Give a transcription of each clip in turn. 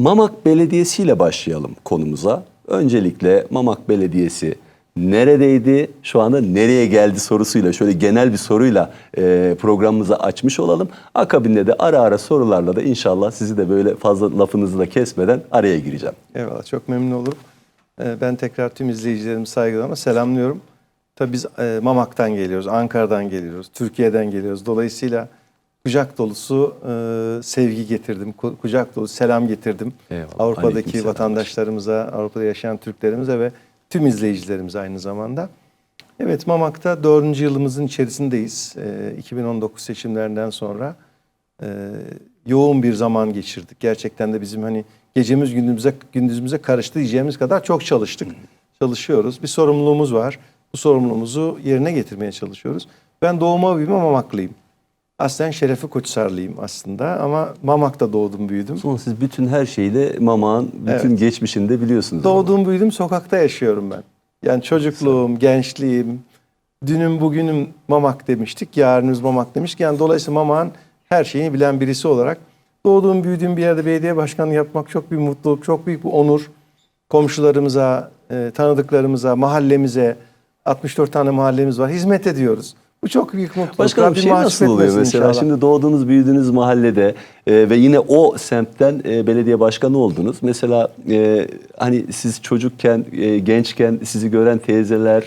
Mamak Belediyesi ile başlayalım konumuza. Öncelikle Mamak Belediyesi neredeydi, şu anda nereye geldi sorusuyla, şöyle genel bir soruyla e, programımızı açmış olalım. Akabinde de ara ara sorularla da inşallah sizi de böyle fazla lafınızı da kesmeden araya gireceğim. Eyvallah çok memnun olurum. Ee, Ben tekrar tüm izleyicilerimi saygılarımla selamlıyorum. Tabii biz e, Mamak'tan geliyoruz, Ankara'dan geliyoruz, Türkiye'den geliyoruz. Dolayısıyla kucak dolusu e, sevgi getirdim, ku- kucak dolusu selam getirdim. Eyvallah. Avrupa'daki Aleykümselam. vatandaşlarımıza, Avrupa'da yaşayan Türklerimize ve tüm izleyicilerimize aynı zamanda. Evet Mamak'ta dördüncü yılımızın içerisindeyiz. Ee, 2019 seçimlerinden sonra e, yoğun bir zaman geçirdik. Gerçekten de bizim hani gecemiz gündüzümüze gündüzümüze karıştı diyeceğimiz kadar çok çalıştık. Çalışıyoruz. Bir sorumluluğumuz var. Bu sorumluluğumuzu yerine getirmeye çalışıyoruz. Ben doğuma büyüme Mamaklıyım. Aslen Şerefi Koçsarlıyım aslında ama Mamak'ta doğdum büyüdüm. Sonra siz bütün her şeyi de Mamak'ın bütün geçmişini de biliyorsunuz. Doğduğum büyüdüm sokakta yaşıyorum ben. Yani çocukluğum, gençliğim, dünüm bugünüm Mamak demiştik, yarınımız Mamak demiştik. Yani dolayısıyla Mamak'ın her şeyini bilen birisi olarak doğduğum büyüdüğüm bir yerde belediye başkanı yapmak çok büyük mutluluk, çok büyük bir onur. Komşularımıza, e, tanıdıklarımıza, mahallemize, 64 tane mahallemiz var, hizmet ediyoruz. Bu çok büyük mutluluk. Başkanım Rabbim şey nasıl oluyor mesela inşallah. şimdi doğduğunuz büyüdüğünüz mahallede e, ve yine o semtten e, belediye başkanı oldunuz. Mesela e, hani siz çocukken e, gençken sizi gören teyzeler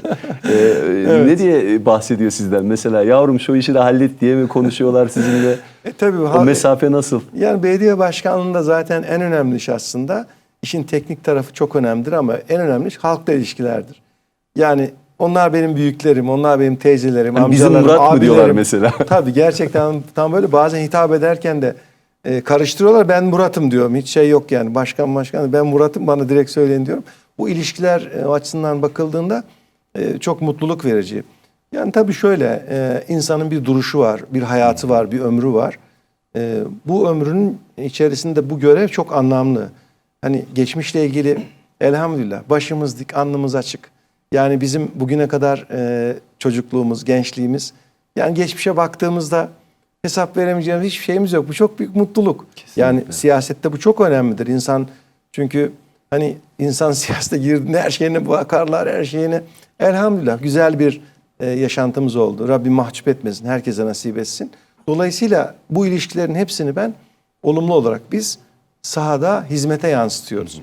e, ne diye bahsediyor sizden? Mesela yavrum şu işi de hallet diye mi konuşuyorlar sizinle? E, tabii, o mesafe nasıl? Yani belediye başkanlığında zaten en önemli iş aslında işin teknik tarafı çok önemlidir ama en önemli iş halkla ilişkilerdir. Yani onlar benim büyüklerim, onlar benim teyzelerim, bizim amcalarım, Murat mı diyorlar abilerim. mesela? Tabii gerçekten tam böyle bazen hitap ederken de e, karıştırıyorlar. Ben Murat'ım diyorum. Hiç şey yok yani. Başkan başkan ben Murat'ım bana direkt söyleyin diyorum. Bu ilişkiler e, açısından bakıldığında e, çok mutluluk verici. Yani tabii şöyle e, insanın bir duruşu var, bir hayatı var, bir ömrü var. E, bu ömrünün içerisinde bu görev çok anlamlı. Hani geçmişle ilgili elhamdülillah başımız dik, alnımız açık. Yani bizim bugüne kadar e, çocukluğumuz, gençliğimiz yani geçmişe baktığımızda hesap veremeyeceğimiz hiçbir şeyimiz yok. Bu çok büyük mutluluk. Yani siyasette bu çok önemlidir. İnsan çünkü hani insan siyasete girdiğinde her şeyine bakarlar, her şeyine. Elhamdülillah güzel bir e, yaşantımız oldu. Rabbim mahcup etmesin, herkese nasip etsin. Dolayısıyla bu ilişkilerin hepsini ben olumlu olarak biz sahada hizmete yansıtıyoruz.